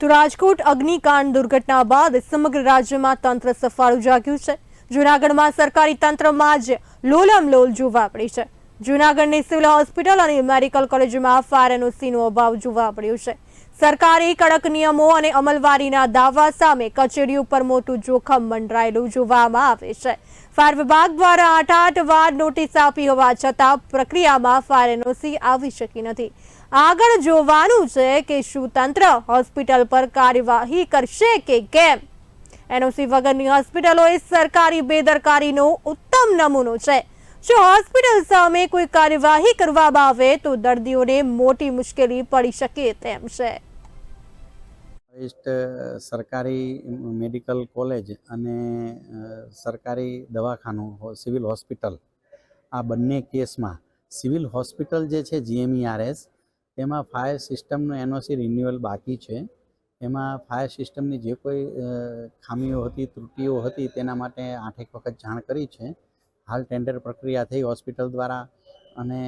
તો રાજકોટ અગ્નિકાંડ દુર્ઘટના બાદ સમગ્ર રાજ્યમાં તંત્ર સફાળું જાગ્યું છે. જૂનાગઢમાં સરકારી તંત્રમાં જ લોલમ લોલ જોવા મળી છે. જૂનાગઢની સિવિલ હોસ્પિટલ અને મેડિકલ કોલેજમાં ફાયર એનઓસીનો અભાવ જોવા મળ્યો છે. સરકારી કડક નિયમો અને અમલવારીના દાવા સામે કચેરી ઉપર મોટું જોખમ મંડરાયેલું જોવામાં આવે છે. ફાયર વિભાગ દ્વારા આઠ આઠ વાર નોટિસ આપી હોવા છતાં પ્રક્રિયામાં ફાયર એનઓસી આવી શકી નથી. આગળ જોવાનું છે કે શું તંત્ર હોસ્પિટલ પર કાર્યવાહી કરશે કે કેમ? એનઓસી વગરની હોસ્પિટલો એ સરકારી બેદરકારીનો ઉત્તમ નમૂનો છે. જો હોસ્પિટલ સામે કોઈ કાર્યવાહી કરવામાં આવે તો દર્દીઓને મોટી મુશ્કેલી પડી શકે તેમ છે. સરકારી મેડિકલ કોલેજ અને સરકારી દવાખાનું સિવિલ હોસ્પિટલ, આ બંને કેસમાં સિવિલ હોસ્પિટલ જે છે જીએમઈઆરએસ તેમાં ફાયર સિસ્ટમનું એનઓસી રિન્યુઅલ બાકી છે. એમાં ફાયર સિસ્ટમની જે કોઈ ખામીઓ હતી, ત્રુટીઓ હતી, તેના માટે આઠેક વખત જાણ કરી છે. હાલ ટેન્ડર પ્રક્રિયા થઈ હોસ્પિટલ દ્વારા અને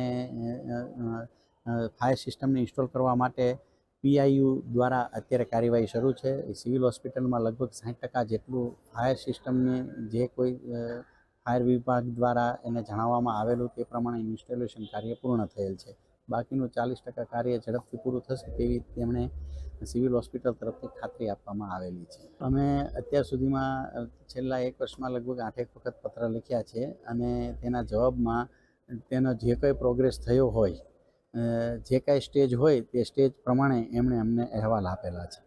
ફાયર સિસ્ટમને ઇન્સ્ટોલ કરવા માટે પીઆઈયુ દ્વારા અત્યારે કાર્યવાહી શરૂ છે. સિવિલ હોસ્પિટલમાં લગભગ સાઠ ટકા જેટલું ફાયર સિસ્ટમને જે કોઈ ફાયર વિભાગ દ્વારા એને જણાવવામાં આવેલું તે પ્રમાણે ઇન્સ્ટોલેશન કાર્ય પૂર્ણ થયેલ છે. બાકીનું ચાલીસ ટકા કાર્ય ઝડપથી પૂરું થશે તેવી તેમણે સિવિલ હોસ્પિટલ તરફથી ખાતરી આપવામાં આવેલી છે. અમે અત્યાર સુધીમાં છેલ્લા એક વર્ષમાં લગભગ આઠેક વખત પત્ર લખ્યા છે અને તેના જવાબમાં તેનો જે કંઈ પ્રોગ્રેસ થયો હોય જે કાંઈ સ્ટેજ હોય તે સ્ટેજ પ્રમાણે એમણે અમને અહેવાલ આપેલા છે.